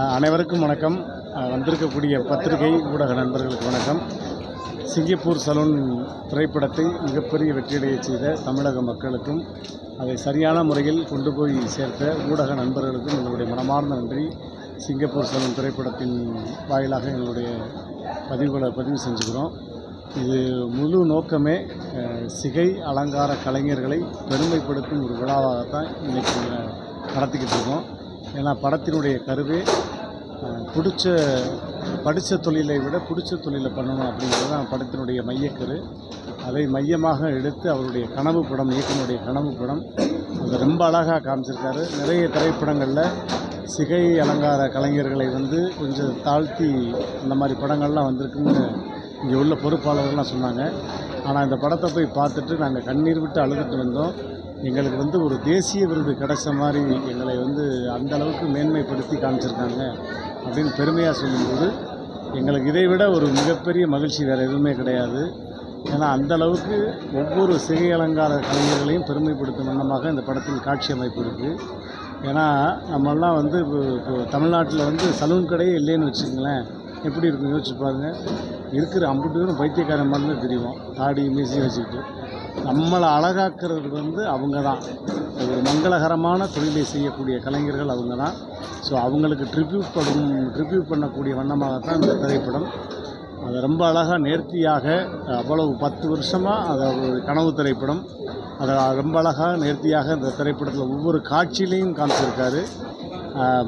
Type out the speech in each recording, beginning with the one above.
அனைவருக்கும் வணக்கம். வந்திருக்கக்கூடிய பத்திரிகை ஊடக நண்பர்களுக்கு வணக்கம். சிங்கப்பூர் சலூன் திரைப்படத்தை மிகப்பெரிய வெற்றியடைய செய்த தமிழக மக்களுக்கும் அதை சரியான முறையில் கொண்டு போய் சேர்த்த ஊடக நண்பர்களுக்கும் எங்களுடைய மனமார்ந்த நன்றி. சிங்கப்பூர் சலூன் திரைப்படத்தின் வாயிலாக எங்களுடைய பதிவுகளை பதிவு செஞ்சுக்கிறோம். இது முழு நோக்கமே சிகை அலங்கார கலைஞர்களை பெருமைப்படுத்தும் ஒரு விழாவாகத்தான் இன்றைக்கி நடத்திக்கிட்டு இருக்கோம். ஏன்னா படத்தினுடைய கருவே பிடிச்ச படித்த தொழிலை விட பிடிச்ச தொழிலை பண்ணணும் அப்படிங்கிறது தான் படத்தினுடைய மையக்கரு. அதை மையமாக எடுத்து அவருடைய கனவு படம் இயக்கினுடைய கனவு படம் அதை ரொம்ப அழகாக காமிச்சிருக்காரு. நிறைய திரைப்படங்களில் சிகை அலங்கார கலைஞர்களை வந்து கொஞ்சம் தாழ்த்தி இந்த மாதிரி படங்கள்லாம் வந்திருக்குன்னு இங்கே உள்ள பொறுப்பாளர்கள்லாம் சொன்னாங்க. ஆனால் இந்த படத்தை போய் பார்த்துட்டு நாங்கள் கண்ணீர் விட்டு அழுதுட்டு வந்தோம். எங்களுக்கு வந்து ஒரு தேசிய விருது கிடைச்ச மாதிரி எங்களை வந்து அந்த அளவுக்கு மேன்மைப்படுத்தி காமிச்சிருக்காங்க அப்படின்னு பெருமையாக சொல்லும்போது எங்களுக்கு இதை விட ஒரு மிகப்பெரிய மகிழ்ச்சி வேறு எதுவுமே கிடையாது. ஏன்னா அந்த அளவுக்கு ஒவ்வொரு சிகை அலங்கார கலைஞர்களையும் பெருமைப்படுத்தும் வண்ணமாக இந்த படத்தில் காட்சி அமைப்பு இருக்குது ஏன்னா நம்மெல்லாம் வந்து இப்போ தமிழ்நாட்டில் வந்து சலூன் கடையே இல்லைன்னு வச்சுக்கங்களேன். எப்படி இருக்கும் யோசிச்சு பாருங்கள் இருக்கிற அம்புட்டுன்னு பைத்தியக்காரன் மாதிரி தான் தெரியும். தாடி மீசி வச்சுக்கிட்டு. நம்மளை அழகாக்குறது வந்து அவங்க தான். ஒரு மங்களகரமான தொழிலை செய்யக்கூடிய கலைஞர்கள் அவங்க தான். ஸோ அவங்களுக்கு ட்ரிபியூட் படும் ட்ரிபியூட் பண்ணக்கூடிய வண்ணமாகத்தான் இந்த திரைப்படம். அதை ரொம்ப அழகாக நேர்த்தியாக அவ்வளவு பத்து வருஷமாக அதை ஒரு கனவு திரைப்படம். அதை ரொம்ப அழகாக நேர்த்தியாக இந்த திரைப்படத்தில் ஒவ்வொரு காட்சியிலையும் காமிச்சிருக்காரு.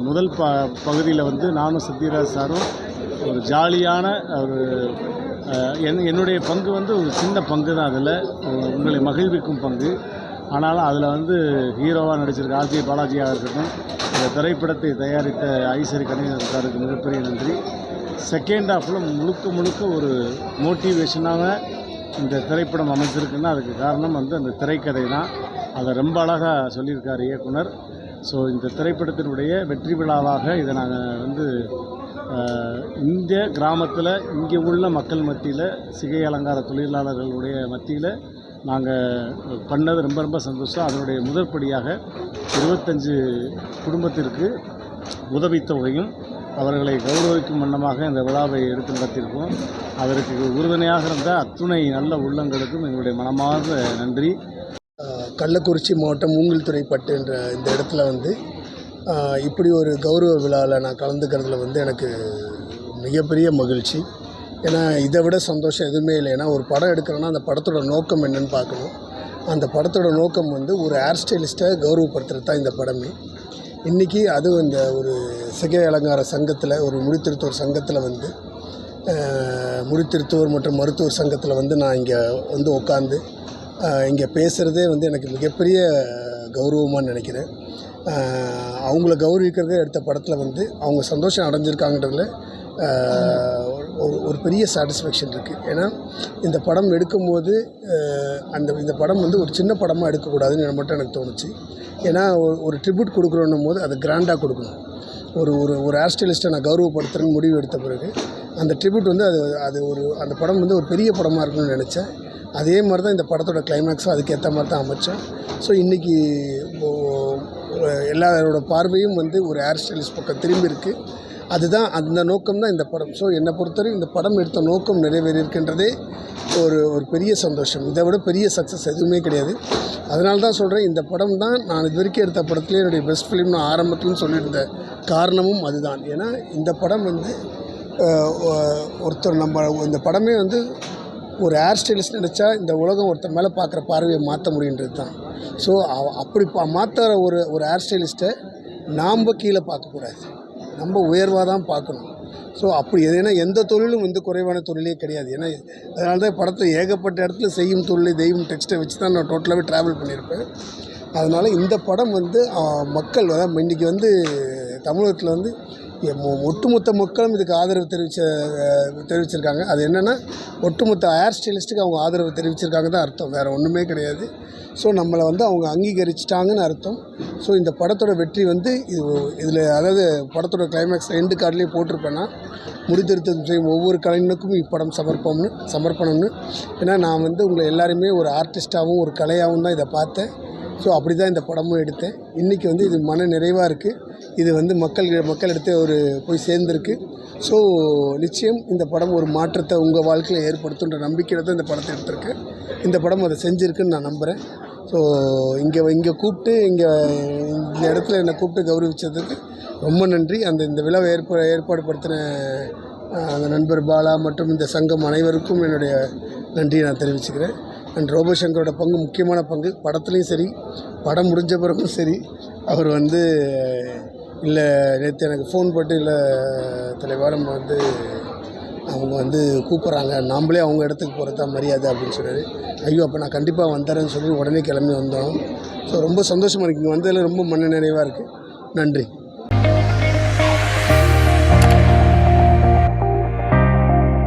முதல் ப பகுதியில் வந்து நானும் சத்யராஜ் சாரும் ஒரு ஜாலியான ஒரு என் என்னுடைய பங்கு வந்து ஒரு சின்ன பங்கு தான் அதில். உங்களை மகிழ்விக்கும் பங்கு. ஆனாலும் அதில் வந்து ஹீரோவாக நடிச்சிருக்க ஆர்ஜி பாலாஜியாக இருக்கட்டும் இந்த திரைப்படத்தை தயாரித்த ஐஸ்வரி கணேசன் சாருக்கு மிகப்பெரிய நன்றி. செகண்ட் ஹாஃபில் முழுக்க முழுக்க ஒரு மோட்டிவேஷனாக இந்த திரைப்படம் அமைச்சிருக்குன்னா அதுக்கு காரணம் வந்து அந்த திரைக்கதை தான். அதை ரொம்ப அழகாக சொல்லியிருக்கார் இயக்குனர். ஸோ இந்த திரைப்படத்தினுடைய வெற்றி விழாவாக இதை நாங்கள் வந்து இந்த கிராமத்தில் இங்கே உள்ள மக்கள் மத்தியில் சிகை அலங்கார தொழிலாளர்களுடைய மத்தியில் நாங்கள் பண்ணது ரொம்ப ரொம்ப சந்தோஷம். அதனுடைய முதற்படியாக இருபத்தஞ்சு குடும்பத்திற்கு உதவித்தொகையும் அவர்களை கௌரவிக்கும் வண்ணமாக இந்த விழாவை எடுத்து நடத்தியிருக்கோம். அதற்கு உறுதுணையாக இருந்த அத்துணை நல்ல உள்ளங்களுக்கும் எங்களுடைய மனமார்ந்த நன்றி. கள்ளக்குறிச்சி மாவட்டம் மூங்கில் துறைப்பட்டு என்ற இந்த இடத்துல வந்து இப்படி ஒரு கௌரவ விழாவில் நான் கலந்துக்கிறதுல வந்து எனக்கு மிகப்பெரிய மகிழ்ச்சி. ஏன்னா இதை விட சந்தோஷம் எதுவுமே இல்லை. ஏன்னா ஒரு படம் எடுக்கிறோன்னா அந்த படத்தோட நோக்கம் என்னன்னு பார்க்கணும். அந்த படத்தோட நோக்கம் வந்து ஒரு ஹேர் ஸ்டைலிஸ்ட்டை கௌரவப்படுத்துறது தான் இந்த படமே. இன்றைக்கி அதுவும் இந்த ஒரு சிகை அலங்கார சங்கத்தில் ஒரு முடித்திருத்தோர் சங்கத்தில் வந்து முடித்திருத்தோர் மற்றும் மருத்துவர் சங்கத்தில் வந்து நான் இங்கே வந்து உட்காந்து இங்கே பேசுகிறதே வந்து எனக்கு மிகப்பெரிய கௌரவமாக நினைக்கிறேன். அவங்கள கௌரவிக்கிறதே எடுத்த படத்தில் வந்து அவங்க சந்தோஷம் அடைஞ்சிருக்காங்கன்றதுல ஒரு ஒரு பெரிய சாட்டிஸ்ஃபேக்ஷன் இருக்குது ஏன்னா இந்த படம் எடுக்கும்போது அந்த இந்த படம் வந்து ஒரு சின்ன படமாக எடுக்கக்கூடாதுன்னு எனக்கு மட்டும் எனக்கு தோணுச்சு. ஏன்னா ஒரு ஒரு ட்ரிபியூட் கொடுக்குறோன்னும் போது அதை கிராண்டாக கொடுக்கணும். ஒரு ஒரு ஒரு ஹேர் ஸ்டைலிஸ்ட்டை நான் கௌரவப்படுத்துகிறேன்னு முடிவு எடுத்த பிறகு அந்த ட்ரிபியூட் வந்து அது அது ஒரு அந்த படம் வந்து ஒரு பெரிய படமாக இருக்கணும்னு நினச்சேன். அதே மாதிரி தான் இந்த படத்தோட கிளைமேக்ஸும் அதுக்கேற்ற மாதிரி தான் அமைச்சேன் ஸோ இன்றைக்கி எல்லாரோட பார்வையும் வந்து ஒரு ஹேர் ஸ்டைலிஸ்ட் பக்கம் திரும்பி இருக்குது அதுதான் அந்த நோக்கம் தான் இந்த படம். ஸோ என்னை பொறுத்தவரை இந்த படம் எடுத்த நோக்கம் நிறைவேறியிருக்கின்றதே ஒரு ஒரு பெரிய சந்தோஷம். இதை விட பெரிய சக்ஸஸ் எதுவுமே கிடையாது. அதனால தான் சொல்கிறேன் இந்த படம் தான் நான் இது வரைக்கும் எடுத்த படத்துலேயே என்னுடைய பெஸ்ட் ஃபிலிம்னு ஆரம்பத்துலன்னு சொல்லியிருந்த காரணமும் அதுதான். ஏன்னா இந்த படம் வந்து ஒருத்தர் நம்ம இந்த படமே வந்து ஒரு ஹேர் ஸ்டைலிஸ்ட் நினச்சா இந்த உலகம் ஒருத்தர் மேலே பார்க்குற பார்வையை மாற்ற முடியுன்றது தான். ஸோ அப்படி பா மாற்றுற ஒரு ஒரு ஹேர் ஸ்டைலிஸ்ட்டை நாம் கீழே பார்க்கக்கூடாது நம்ம உயர்வாக தான் பார்க்கணும். ஸோ அப்படி ஏன்னா எந்த தொழிலும் வந்து குறைவான தொழிலே கிடையாது. ஏன்னா அதனால தான் படத்தை ஏகப்பட்ட இடத்துல செய்யும் தொழிலை தெய்வம் டெக்ஸ்ட்டை வச்சு தான் நான் டோட்டலாகவே ட்ராவல் பண்ணியிருப்பேன். அதனால் இந்த படம் வந்து மக்கள் அதாவது இன்றைக்கி வந்து தமிழகத்தில் வந்து ஒட்டுமொத்த மக்களும் இதுக்கு ஆதரவு தெரிவிச்ச தெரிவிச்சிருக்காங்க. அது என்னென்னா ஒட்டுமொத்த ஹேர் ஸ்டைலிஸ்ட்டுக்கு அவங்க ஆதரவு தெரிவிச்சிருக்காங்க தான் அர்த்தம். வேறு ஒன்றுமே கிடையாது. ஸோ நம்மளை வந்து அவங்க அங்கீகரிச்சிட்டாங்கன்னு அர்த்தம். ஸோ இந்த படத்தோட வெற்றி வந்து இது இதில் அதாவது படத்தோட கிளைமேக்ஸ் ரெண்டு கார்ட்லேயே போட்டிருப்பேன்னா முடித்திருத்தம் செய்யும் ஒவ்வொரு கலைஞனுக்கும் இப்படம் சமர்ப்பம்னு சமர்ப்பணம்னு. ஏன்னா நான் வந்து உங்களை எல்லாருமே ஒரு ஆர்டிஸ்ட்டாகவும் ஒரு கலையாகவும் தான் இதை பார்த்தேன். ஸோ அப்படி தான் இந்த படமும் எடுத்தேன். இன்றைக்கி வந்து இது மன நிறைவாக இருக்குது இது வந்து மக்கள் மக்களிடத்தை ஒரு போய் சேர்ந்துருக்கு. ஸோ நிச்சயம் இந்த படம் ஒரு மாற்றத்தை உங்கள் வாழ்க்கையில் ஏற்படுத்துன்ற நம்பிக்கையில் தான் இந்த படத்தை எடுத்திருக்கேன் இந்த படம் அதை செஞ்சுருக்குன்னு நான் நம்புகிறேன் ஸோ இங்கே இங்கே கூப்பிட்டு இங்கே இந்த இடத்துல என்னை கூப்பிட்டு கௌரவிச்சதுக்கு ரொம்ப நன்றி. அந்த இந்த விழாவை ஏற்ப ஏற்பாடு படுத்தின அந்த நண்பர் பாலா மற்றும் இந்த சங்கம் அனைவருக்கும் என்னுடைய நன்றியை நான் தெரிவிச்சுக்கிறேன். அண்ட் ரோபோசங்கரோட பங்கு முக்கியமான பங்கு. படத்துலேயும் சரி படம் முடிஞ்ச பிறகும் சரி அவர் வந்து இல்லை நேற்று எனக்கு ஃபோன் போட்டு இல்லை தலைவா நம்ம வந்து அவங்க வந்து கூப்பிட்றாங்க. நாம்ளே அவங்க இடத்துக்கு போகிறது தான் மரியாதை அப்படின்னு சொன்னார் ஐயோ அப்போ நான் கண்டிப்பாக வந்துடுறேன்னு சொல்லி உடனே கிளம்பி வந்தோம். ஸோ ரொம்ப சந்தோஷமாக இருக்குது இங்கே வந்ததில் ரொம்ப மன நிறைவாக இருக்குது நன்றி.